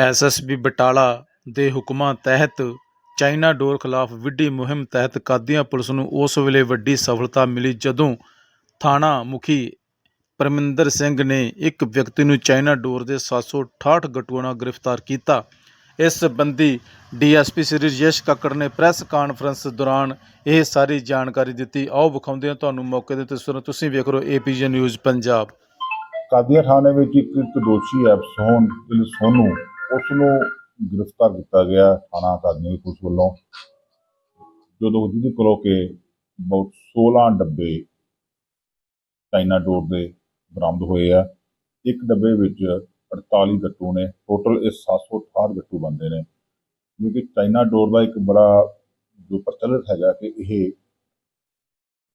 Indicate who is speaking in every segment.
Speaker 1: SSP Batala ਦੇ ਹੁਕਮਾਂ ਤਹਿਤ ਚਾਈਨਾ ਡੋਰ ਖਿਲਾਫ ਵਿੱਢੀ ਮੁਹਿੰਮ ਤਹਿਤ ਕਾਦੀਆਂ ਪੁਲਿਸ ਨੂੰ ਉਸ ਵੇਲੇ ਵੱਡੀ ਸਫਲਤਾ ਮਿਲੀ ਜਦੋਂ ਥਾਣਾ ਮੁਖੀ ਪਰਮਿੰਦਰ ਸਿੰਘ ਨੇ ਇੱਕ ਵਿਅਕਤੀ ਨੂੰ ਚਾਈਨਾ ਡੋਰ ਦੇ 768 ਗੱਟੂਆਂ ਨਾਲ ਗ੍ਰਿਫਤਾਰ ਕੀਤਾ। ਇਸ ਸੰਬੰਧੀ ਡੀਐਸਪੀ ਸ੍ਰੀ ਰਜੇਸ਼ ਕੱਕੜ ਨੇ ਪ੍ਰੈਸ ਕਾਨਫਰੰਸ ਦੌਰਾਨ ਇਹ ਸਾਰੀ ਜਾਣਕਾਰੀ ਦਿੱਤੀ। ਆਓ ਵਿਖਾਉਂਦੇ ਹਾਂ ਤੁਹਾਨੂੰ ਮੌਕੇ ਦੇ ਤਸਵੀਰਾਂ। ਤੁਸੀਂ ਵੇਖ ਰਹੇ ਹੋ ਏਪੀਜੀ ਨਿਊਜ਼ ਪੰਜਾਬ।
Speaker 2: ਕਾਦੀਆਂ ਥਾਣੇ ਵਿੱਚ ਇੱਕ ਇੱਕ ਦੋਸ਼ੀ ਹੈ ਸੋਨੂ। ਉਸ ਨੂੰ ਗ੍ਰਿਫਤਾਰ ਕੀਤਾ ਗਿਆ ਥਾਣਾ ਕਾਦੀਆਂ ਪੁਲਿਸ ਵੱਲੋਂ, ਜਦੋਂ ਜਿਹਦੇ ਕੋਲੋਂ ਕਿ ਬਹੁਤ 16 ਡੱਬੇ ਚਾਈਨਾ ਡੋਰ ਦੇ ਬਰਾਮਦ ਹੋਏ ਆ, ਇੱਕ ਡੱਬੇ ਵਿੱਚ 48 ਗੱਟੂ ਨੇ, ਟੋਟਲ ਇਹ 768 ਗੱਟੂ ਬੰਦੇ ਨੇ। ਕਿਉਂਕਿ ਚਾਈਨਾ ਡੋਰ ਦਾ ਇੱਕ ਬੜਾ ਜੋ ਪ੍ਰਚਲਿਤ ਹੈਗਾ ਕਿ ਇਹ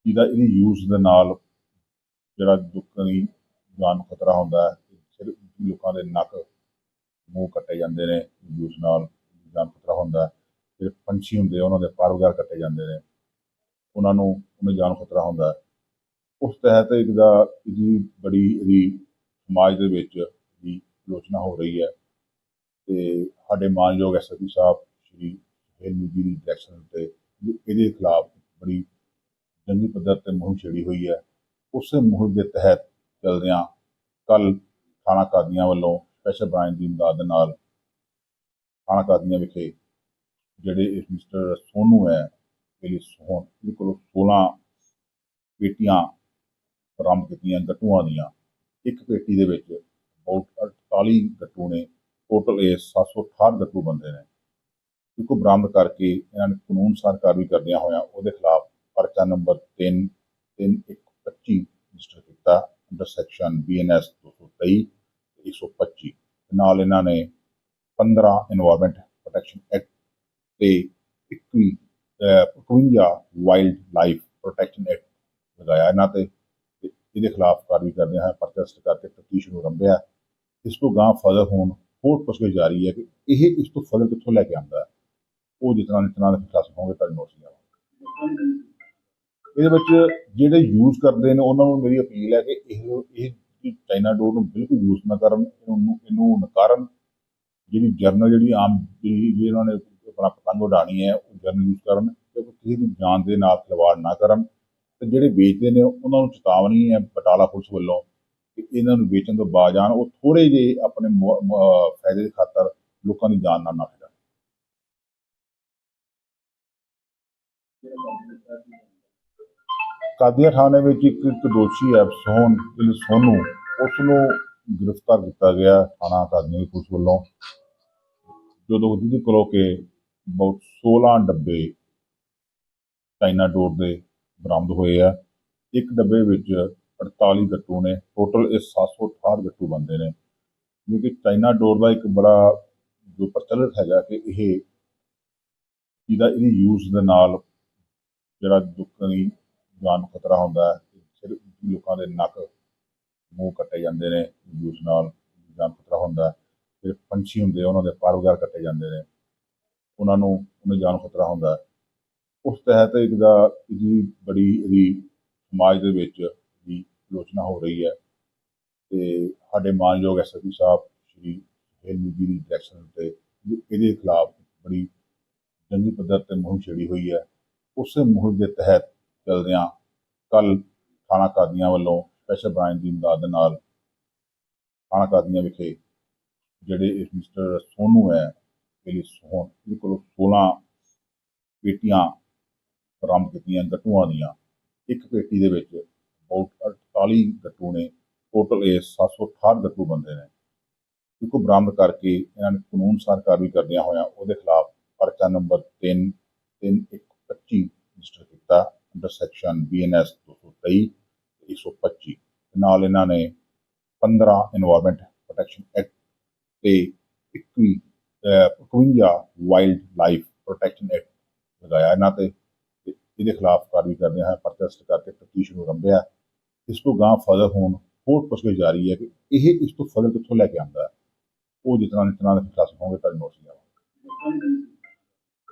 Speaker 2: ਇਹਦਾ ਇਹਦੀ ਯੂਜ਼ ਦੇ ਨਾਲ ਜਿਹੜਾ ਦੁੱਖਾਂ ਦੀ ਜਾਨ ਖਤਰਾ ਹੁੰਦਾ ਹੈ ਸਿਰ ਲੋਕਾਂ ਦੇ ਨੱਕ ਮੂੰਹ ਕੱਟੇ ਜਾਂਦੇ ਨੇ, ਜੂਸ ਨਾਲ ਜਾਨ ਖਤਰਾ ਹੁੰਦਾ ਹੈ ਜਿਹੜੇ ਪੰਛੀ ਹੁੰਦੇ ਉਹਨਾਂ ਦੇ ਪਰ ਵਗੈਰਾ ਕੱਟੇ ਜਾਂਦੇ ਨੇ। ਉਹਨਾਂ ਨੂੰ, ਉਹਨਾਂ ਜਾਨ ਖਤਰਾ ਹੁੰਦਾ ਉਸ ਤਹਿਤ ਇੱਕ ਦਾ ਇਹਦੀ ਬੜੀ ਇਹਦੀ ਸਮਾਜ ਦੇ ਵਿੱਚ ਦੀ ਆਲੋਚਨਾ ਹੋ ਰਹੀ ਹੈ। ਤੇ ਸਾਡੇ ਮਾਨਯੋਗ ਐਸਐਸਪੀ ਸਾਹਿਬ, ਸ਼੍ਰੀ ਹੈਲਮੀ ਜੀ ਦੀ ਡਾਇਰੈਕਸ਼ਨ ਤੇ ਇਹਦੇ ਖਿਲਾਫ ਬੜੀ ਜੰਗੀ ਪੱਧਰ ਤੇ ਮੁਹਿੰਮ ਛੇੜੀ ਹੋਈ ਹੈ। ਉਸੇ ਮੁਹਿੰਮ ਦੇ ਤਹਿਤ ਚੱਲਦਿਆਂ ਕੱਲ ਥਾਣਾ ਕਾਦੀਆਂ ਵੱਲੋਂ ਸਪੈਸ਼ਲ ਬ੍ਰਾਂਚ ਦੀ ਇਮਦਾਦ ਨਾਲ ਥਾਣਾ ਕਾਦੀਆਂ ਵਿਖੇ ਜਿਹੜੇ ਇਸ ਮਿਸਟਰ ਸੋਨੂ ਹੈ ਇਹਦੀ ਸੋਹਣ ਇਹਦੇ ਕੋਲੋਂ 16 ਪੇਟੀਆਂ ਬਰਾਮਦ ਕੀਤੀਆਂ ਗੱਟੂਆਂ ਦੀਆਂ, ਇੱਕ ਪੇਟੀ ਦੇ ਵਿੱਚ ਬਹੁਤ 48 ਗੱਟੂ ਨੇ ਟੋਟਲ ਇਹ 768 ਗੱਟੂ ਬੰਦੇ ਨੇ। ਇਕੋ ਬਰਾਮਦ ਕਰਕੇ ਇਹਨਾਂ ਨੇ ਕਾਨੂੰਨ ਅਨੁਸਾਰ ਕਾਰਵਾਈ ਕਰਦਿਆਂ ਹੋਇਆਂ ਉਹਦੇ ਖਿਲਾਫ ਪਰਚਾ ਨੰਬਰ 3 3125 ਰਜਿਸਟਰ ਕੀਤਾ ਅੰਡਰ ਸੈਕਸ਼ਨ ਬੀਐਨਐਸ 223 ਤੇ 125 ਨਾਲ ਇਹਨਾਂ ਨੇ 15 এনवायरमेंट ਪ੍ਰੋਟੈਕਸ਼ਨ ਐਕਟ ਤੇ 21 51 ਵਾਈਲਡ ਲਾਈਫ ਪ੍ਰੋਟੈਕਸ਼ਨ ਐਕਟ ਲਗਾਇਆ ਇਹਨਾਂ ਤੇ ਇਹਦੇ ਖਿਲਾਫ ਕਾਰਵਾਈ ਕਰਦੇ ਹਾਂ ਪ੍ਰੋਟੈਸਟ ਕਰਕੇ ਤਫਤੀਸ਼ ਨੂੰ ਰੰਭਿਆ ਇਸ ਤੋਂ ਗਾਂ ਫਰਦਰ ਹੋਣ ਕੋਰਟ ਪੁੱਛਗਿੱਛ ਜਾਰੀ ਹੈ ਕਿ ਇਹ ਇਸ ਤੋਂ ਫਰਦਰ ਕਿੱਥੋਂ ਲੈ ਕੇ ਆਉਂਦਾ ਉਹ ਜਿਤਨਾ ਨਿਤਨਾ ਦੇ ਖਿਲਾਫ ਹੋਣਗੇ ਤਾਂ ਨੋਟਿਸ ਲਿਆਵਾਂਗੇ ਇਹਦੇ ਵਿੱਚ ਜਿਹੜੇ ਯੂਜ਼ ਕਰਦੇ ਨੇ, ਉਹਨਾਂ ਨੂੰ ਮੇਰੀ ਅਪੀਲ ਹੈ ਕਿ ਇਹ ਇਹ ਜਿਹੜੀ ਚਾਈਨਾ ਡੋਰ ਨੂੰ ਬਿਲਕੁਲ ਯੂਜ਼ ਨਾ ਕਰਨ, ਇਹਨੂੰ ਇਹਨੂੰ ਨਕਾਰਨ। ਜਿਹੜੀ ਜਰਨਲ ਜਿਹੜੀ ਆਮ ਜਿਹੜੀ ਇਹਨਾਂ ਨੇ ਆਪਣਾ ਪਤੰਗ ਉਡਾਣੀ ਹੈ, ਉਹ ਜਰਨਲ ਯੂਜ਼ ਕਰਨ ਤੇ ਕਿਸੇ ਦੀ ਜਾਨ ਦੇ ਨਾਲ ਖਿਲਵਾੜ ਨਾ ਕਰਨ। ਤੇ ਜਿਹੜੇ ਵੇਚਦੇ ਨੇ, ਉਹਨਾਂ ਨੂੰ ਚੇਤਾਵਨੀ ਹੈ ਬਟਾਲਾ ਪੁਲਿਸ ਵੱਲੋਂ ਕਿ ਇਹਨਾਂ ਨੂੰ ਵੇਚਣ ਤੋਂ ਬਾਜ ਆਉਣ ਉਹ ਥੋੜੇ ਜਿਹੇ ਆਪਣੇ ਫਾਇਦੇ ਦੀ ਖਾਤਰ ਲੋਕਾਂ ਦੀ ਜਾਨ ਨਾਲ ਨਾ ਖਿਡਾਉਣ ਕਾਦੀਆਂ ਥਾਣੇ ਵਿੱਚ ਇੱਕ ਇੱਕ ਦੋਸ਼ੀ ਹੈ ਸੋਨ ਜਿਲ ਸੋਨੂ ਉਸ ਨੂੰ ਗ੍ਰਿਫਤਾਰ ਕੀਤਾ ਗਿਆ ਥਾਣਾ ਕਾਦੀਆਂ ਦੀ ਪੁਲਿਸ ਵੱਲੋਂ। ਜਦੋਂ ਜਿਹਦੇ ਕੋਲੋਂ ਕਿ ਬਹੁਤ 16 ਡੱਬੇ ਚਾਈਨਾ ਡੋਰ ਦੇ ਬਰਾਮਦ ਹੋਏ ਆ। ਇੱਕ ਡੱਬੇ ਵਿੱਚ 48 ਗੱਟੂ ਨੇ, ਟੋਟਲ ਇਹ 768 ਗੱਟੂ ਬੰਦੇ ਨੇ। ਕਿਉਂਕਿ ਚਾਈਨਾ ਡੋਰ ਦਾ ਇੱਕ ਬੜਾ ਜੋ ਪ੍ਰਚਲਿਤ ਹੈਗਾ ਕਿ ਇਹ ਇਹਦਾ ਇਹਦੀ ਯੂਜ਼ ਦੇ ਨਾਲ ਜਿਹੜਾ ਲੋਕਾਂ ਦੀ ਜਾਨ ਨੂੰ ਖਤਰਾ ਹੁੰਦਾ ਹੈ ਸਿਰ ਲੋਕਾਂ ਦੇ ਨੱਕ ਮੂੰਹ ਕੱਟੇ ਜਾਂਦੇ ਨੇ, ਜੂਸ ਨਾਲ ਜਾਨ ਖਤਰਾ ਹੁੰਦਾ ਹੈ। ਜਿਹੜੇ ਪੰਛੀ ਹੁੰਦੇ ਉਹਨਾਂ ਦੇ ਪਰ ਵਗੈਰਾ ਕੱਟੇ ਜਾਂਦੇ ਨੇ। ਉਹਨਾਂ ਨੂੰ, ਉਹਨਾਂ ਜਾਨ ਖਤਰਾ ਹੁੰਦਾ ਉਸ ਤਹਿਤ ਇੱਕ ਦਾ ਇਹਦੀ ਬੜੀ ਇਹਦੀ ਸਮਾਜ ਦੇ ਵਿੱਚ ਦੀ ਆਲੋਚਨਾ ਹੋ ਰਹੀ ਹੈ ਤੇ ਸਾਡੇ ਮਾਨਯੋਗ ਐਸਐਸਪੀ ਸਾਹਿਬ, ਸ਼੍ਰੀ ਹੈਲਮੀ ਜੀ ਦੀ ਡਾਇਰੈਕਸ਼ਨ ਤੇ ਇਹਦੇ ਖਿਲਾਫ ਬੜੀ ਜੰਗੀ ਪੱਧਰ ਤੇ ਮੁਹਿੰਮ ਛੇੜੀ ਹੋਈ ਹੈ। ਉਸੇ ਮੁਹਿੰਮ ਦੇ ਤਹਿਤ ਚਲਦਿਆਂ ਕੱਲ ਥਾਣਾ ਕਾਦੀਆਂ ਵੱਲੋਂ ਸਪੈਸ਼ਲ ਬ੍ਰਾਂਚ ਦੀ ਇਮਦਾਦ ਦੇ ਨਾਲ ਥਾਣਾ ਕਾਦੀਆਂ ਵਿਖੇ ਜਿਹੜੇ ਇਸ ਮਿਸਟਰ ਸੋਨੂ ਹੈ ਇਹਦੀ ਸੋਹਣ, ਇਹਦੇ ਕੋਲੋਂ 16 ਪੇਟੀਆਂ ਬਰਾਮਦ ਕੀਤੀਆਂ ਗੱਟੂਆਂ ਦੀਆਂ। ਇੱਕ ਪੇਟੀ ਦੇ ਵਿੱਚ ਬਹੁਤ 48 ਗੱਟੂ ਨੇ ਟੋਟਲ ਇਹ 768 ਗੱਟੂ ਬੰਦੇ ਨੇ। ਇਕੋ ਬਰਾਮਦ ਕਰਕੇ ਇਹਨਾਂ ਨੇ ਕਾਨੂੰਨ ਸਾਰ ਕਾਰਵਾਈ ਕਰਦਿਆਂ ਹੋਇਆਂ ਉਹਦੇ ਖਿਲਾਫ ਪਰਚਾ ਨੰਬਰ 3 3125 ਰਜਿਸਟਰ ਕੀਤਾ। ਅੰਡਰ ਸੈਕਸ਼ਨ ਬੀਐਨਐਸ 223 125 ਨਾਲ ਇਹਨਾਂ ਨੇ 15 এনवायरमेंट ਪ੍ਰੋਟੈਕਸ਼ਨ ਐਕਟ ਤੇ 21 51 ਵਾਈਲਡ ਲਾਈਫ ਪ੍ਰੋਟੈਕਸ਼ਨ ਐਕਟ ਲਗਾਇਆ ਇਹਨਾਂ ਤੇ। ਇਹਦੇ ਖਿਲਾਫ ਕਾਰਵਾਈ ਕਰਦੇ ਹਾਂ ਪ੍ਰੋਟੈਸਟ ਕਰਕੇ ਤਫਤੀਸ਼ ਨੂੰ ਰੰਭਿਆ ਇਸ ਤੋਂ ਗਾਂ ਫਰਦਰ ਹੋਣ ਕੋਰਟ ਪੁੱਛਗਿੱਛ ਜਾਰੀ ਹੈ ਕਿ ਇਹ ਇਸ ਤੋਂ ਫਰਦਰ ਕਿੱਥੋਂ ਲੈ ਕੇ ਆਉਂਦਾ ਉਹ ਜਿਤਨਾ ਜਿਤਨਾ ਦੇ ਖਿਲਾਫ ਹੋਣਗੇ ਤਾਂ ਨੋਟਿਸ ਜਾਵਾਂਗੇ